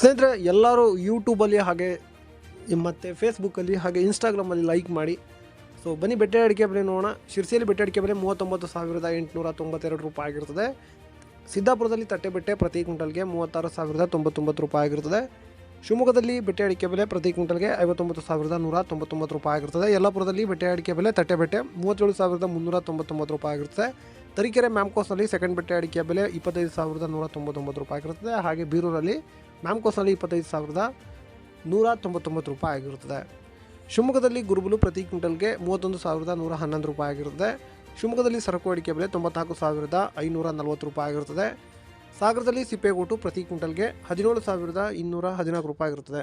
ಸ್ನೇಹಿತರೆ, ಎಲ್ಲರೂ ಯೂಟ್ಯೂಬಲ್ಲಿ ಹಾಗೆ, ಮತ್ತು ಫೇಸ್ಬುಕ್ಕಲ್ಲಿ ಹಾಗೆ ಇನ್ಸ್ಟಾಗ್ರಾಮಲ್ಲಿ ಲೈಕ್ ಮಾಡಿ. ಸೊ ಬನ್ನಿ, ಬೆಟ್ಟೆ ಅಡಿಕೆ ಬೆಲೆ ನೋಡೋಣ. ಶಿರ್ಸಿಯಲ್ಲಿ ಬೆಟ್ಟೆ ಅಡಿಕೆ ಬೆಲೆ ಮೂವತ್ತೊಂಬತ್ತು ಸಾವಿರದ ಎಂಟುನೂರ ತೊಂಬತ್ತೆರಡು ರೂಪಾಯಿ ಆಗಿರ್ತದೆ. ಸಿದ್ದಾಪುರದಲ್ಲಿ ತಟ್ಟೆ ಬೆಟ್ಟೆ ಪ್ರತಿ ಕ್ವಿಂಟಲ್ಗೆ ಮೂವತ್ತಾರು ಸಾವಿರದ ತೊಂಬತ್ತೊಂಬತ್ತು ರೂಪಾಯಿ ಆಗಿರ್ತದೆ. ಶಿವಮೊಗ್ಗದಲ್ಲಿ ಬೆಟ್ಟೆ ಅಡಿಕೆ ಬೆಲೆ ಪ್ರತಿ ಕ್ವಿಂಟಲ್ಗೆ ಐವತ್ತೊಂಬತ್ತು ಸಾವಿರದ ನೂರ ತೊಂಬತ್ತೊಂಬತ್ತು ರೂಪಾಯಿ ಆಗಿರ್ತದೆ. ಯಲ್ಲಾಪುರದಲ್ಲಿ ಬೆಟ್ಟೆ ಅಡಿಕೆ ಬೆಲೆ ತಟ್ಟೆ ಬೆಟ್ಟೆ ಮೂವತ್ತೇಳು ಸಾವಿರದ ಮುನ್ನೂರ ತೊಂಬತ್ತೊಂಬತ್ತು ರೂಪಾಯಿ ಆಗಿರ್ತದೆ. ತರೀಕೆರೆ ಮ್ಯಾಮ್ಕೋಸ್ನಲ್ಲಿ ಸೆಕೆಂಡ್ ಬೆಟ್ಟೆ ಅಡಿಕೆ ಬೆಲೆ ಇಪ್ಪತ್ತೈದು ಸಾವಿರದ ನೂರ ತೊಂಬತ್ತೊಂಬತ್ತು ರೂಪಾಯಿ ಆಗಿರ್ತದೆ. ಹಾಗೆ ಬೀರೂರಲ್ಲಿ ಮ್ಯಾಮ್ಕೋಸ್ನಲ್ಲಿ ಇಪ್ಪತ್ತೈದು ಸಾವಿರದ ನೂರ ತೊಂಬತ್ತೊಂಬತ್ತು ರೂಪಾಯಿ ಆಗಿರುತ್ತದೆ. ಶಿವಮೊಗ್ಗದಲ್ಲಿ ಗುರುಬಲು ಪ್ರತಿ ಕ್ವಿಂಟಲ್ಗೆ ಮೂವತ್ತೊಂದು ಸಾವಿರದ ನೂರ ಹನ್ನೊಂದು ರೂಪಾಯಿ ಆಗಿರುತ್ತದೆ. ಶಿವಮೊಗ್ಗದಲ್ಲಿ ಸರಕು ಅಡಿಕೆ ಬೆಲೆ ತೊಂಬತ್ನಾಲ್ಕು ಸಾವಿರದ ಐನೂರ ನಲವತ್ತು ರೂಪಾಯಿ ಆಗಿರುತ್ತದೆ. ಸಾಗರದಲ್ಲಿ ಸಿಪ್ಪೆಗೋಟು ಪ್ರತಿ ಕ್ವಿಂಟಲ್ಗೆ ಹದಿನೇಳು ಸಾವಿರದ ಇನ್ನೂರ ಹದಿನಾಲ್ಕು ರೂಪಾಯಿ ಆಗಿರುತ್ತದೆ.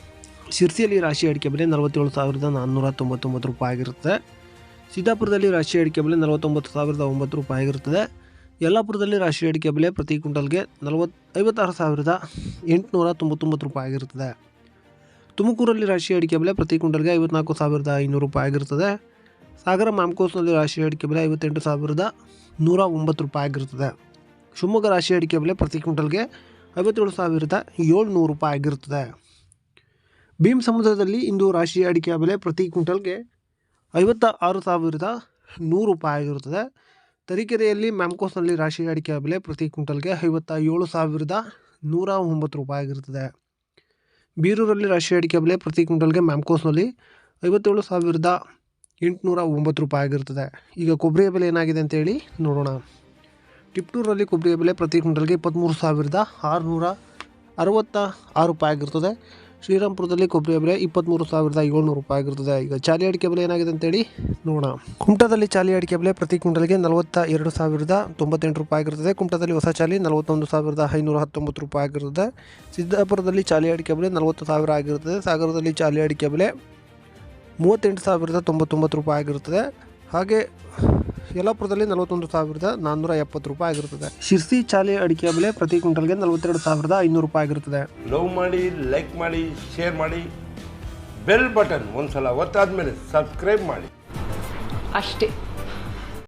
ಶಿರ್ಸಿಯಲ್ಲಿ ರಾಶಿ ಅಡಿಕೆ ಬೆಲೆ ನಲವತ್ತೇಳು ಸಾವಿರದ ನಾನ್ನೂರ ತೊಂಬತ್ತೊಂಬತ್ತು ರೂಪಾಯಿ ಆಗಿರುತ್ತೆ. ಸಿದ್ದಾಪುರದಲ್ಲಿ ರಾಶಿ ಅಡಿಕೆ ಬೆಲೆ ನಲವತ್ತೊಂಬತ್ತು ಸಾವಿರದ ಒಂಬತ್ತು ರೂಪಾಯಿ ಆಗಿರುತ್ತದೆ. ಯಲ್ಲಾಪುರದಲ್ಲಿ ರಾಶಿ ಅಡಿಕೆ ಬೆಲೆ ಪ್ರತಿ ಕ್ವಿಂಟಲ್ಗೆ ನಲವತ್ತು, ಐವತ್ತಾರು ಸಾವಿರದ ಎಂಟುನೂರ ತೊಂಬತ್ತೊಂಬತ್ತು ರೂಪಾಯಿ ಆಗಿರುತ್ತದೆ. ತುಮಕೂರಲ್ಲಿ ರಾಶಿ ಅಡಿಕೆ ಬೆಲೆ ಪ್ರತಿ ಕ್ವಿಂಟಲ್ಗೆ ಐವತ್ನಾಲ್ಕು ಸಾವಿರದ ಐನೂರು ರೂಪಾಯಿ ಆಗಿರುತ್ತದೆ. ಸಾಗರ ಮಾಮ್ಕೋಸ್ನಲ್ಲಿ ರಾಶಿ ಅಡಿಕೆ ಬೆಲೆ ಐವತ್ತೆಂಟು ಸಾವಿರದ ನೂರ ಒಂಬತ್ತು ರೂಪಾಯಿ ಆಗಿರುತ್ತದೆ. ಶಿವಮೊಗ್ಗ ರಾಶಿ ಅಡಿಕೆ ಬೆಲೆ ಪ್ರತಿ ಕ್ವಿಂಟಲ್ಗೆ ಐವತ್ತೇಳು ಸಾವಿರದ ಏಳ್ನೂರು ರೂಪಾಯಿ ಆಗಿರುತ್ತದೆ. ಭೀಮ್ ಸಮುದ್ರದಲ್ಲಿ ಇಂದು ರಾಶಿ ಅಡಿಕೆಯ ಬೆಲೆ ಪ್ರತಿ ಕ್ವಿಂಟಲ್ಗೆ ಐವತ್ತ ಆರು ಸಾವಿರದ ನೂರು ರೂಪಾಯಿ ಆಗಿರುತ್ತದೆ. ತರೀಕೆರೆಯಲ್ಲಿ ಮ್ಯಾಮ್ಕೋಸ್ನಲ್ಲಿ ರಾಶಿ ಅಡಿಕೆಯ ಬೆಲೆ ಪ್ರತಿ ಕ್ವಿಂಟಲ್ಗೆ ಐವತ್ತ ಏಳು ಸಾವಿರದ ನೂರ ಒಂಬತ್ತು ರೂಪಾಯಿ ಆಗಿರುತ್ತದೆ. ಬೀರೂರಲ್ಲಿ ರಾಶಿ ಅಡಿಕೆ ಬೆಲೆ ಪ್ರತಿ ಕ್ವಿಂಟಲ್ಗೆ ಮ್ಯಾಮ್ಕೋಸ್ನಲ್ಲಿ ಐವತ್ತೇಳು ಸಾವಿರದ ಎಂಟುನೂರ ಒಂಬತ್ತು ರೂಪಾಯಿ ಆಗಿರುತ್ತದೆ. ಈಗ ಕೊಬ್ಬರಿಯ ಬೆಲೆ ಏನಾಗಿದೆ ಅಂತೇಳಿ ನೋಡೋಣ. ಟಿಪ್ಟೂರಲ್ಲಿ ಕೊಬ್ಬರಿಯ ಬೆಲೆ ಪ್ರತಿ ಕ್ವಿಂಟಲ್ಗೆ ಇಪ್ಪತ್ತ್ಮೂರು ಸಾವಿರದ ಆರುನೂರ ಅರವತ್ತ ಆರು ರೂಪಾಯಿ ಆಗಿರ್ತದೆ ಶ್ರೀರಾಮ್ಪುರದಲ್ಲಿ ಕೊಬ್ಬರಿ ಬೆಲೆ ಇಪ್ಪತ್ತ್ಮೂರು ಸಾವಿರದ ಏಳ್ನೂರು ರೂಪಾಯಿ ಆಗಿರ್ತದೆ. ಈಗ ಚಾಲಿ ಅಡಿಕೆ ಬೆಲೆ ಏನಾಗಿದೆ ಅಂತೇಳಿ ನೋಡೋಣ. ಕುಮಟಾದಲ್ಲಿ ಚಾಲಿ ಅಡಿಕೆ ಬೆಲೆ ಪ್ರತಿ ಕ್ವಿಂಟಲ್ಗೆ ನಲವತ್ತ ಎರಡು ಸಾವಿರದ ತೊಂಬತ್ತೆಂಟು ರೂಪಾಯಿ ಆಗಿರ್ತದೆ. ಕುಮಟಾದಲ್ಲಿ ಹೊಸ ಚಾಲಿ ನಲವತ್ತೊಂದು ಸಾವಿರದ ಐನೂರ ಹತ್ತೊಂಬತ್ತು ರೂಪಾಯಿ ಆಗಿರ್ತದೆ. ಸಿದ್ದಾಪುರದಲ್ಲಿ ಚಾಲಿ ಅಡಿಕೆ ಬೆಲೆ ನಲವತ್ತು ಸಾವಿರ ಆಗಿರುತ್ತದೆ ಸಾಗರದಲ್ಲಿ ಚಾಲಿ ಅಡಿಕೆ ಬೆಲೆ ಮೂವತ್ತೆಂಟು ಸಾವಿರದ ತೊಂಬತ್ತೊಂಬತ್ತು ರೂಪಾಯಿ ಆಗಿರುತ್ತದೆ ಹಾಗೆ ಯಲ್ಲಾಪುರದಲ್ಲಿ ನಲವತ್ತೊಂದು ಸಾವಿರದ ನಾನ್ನೂರ ಎಪ್ಪತ್ತು ರೂಪಾಯಿ ಆಗಿರುತ್ತದೆ. ಶಿರ್ಸಿ ಚಾಲಿ ಅಡಿಕೆಯ ಬೆಲೆ ಪ್ರತಿ ಕ್ವಿಂಟಲ್ಗೆ ನಲವತ್ತೆರಡು ಸಾವಿರದ ಐನೂರು ರೂಪಾಯಿ ಆಗಿರುತ್ತದೆ. ಲವ್ ಮಾಡಿ ಲೈಕ್ ಮಾಡಿ ಶೇರ್ ಮಾಡಿ ಬೆಲ್ ಬಟನ್ ಒಂದ್ಸಲ ಒತ್ತಾದ್ಮೇಲೆ ಸಬ್ಸ್ಕ್ರೈಬ್ ಮಾಡಿ. ಅಷ್ಟೇ.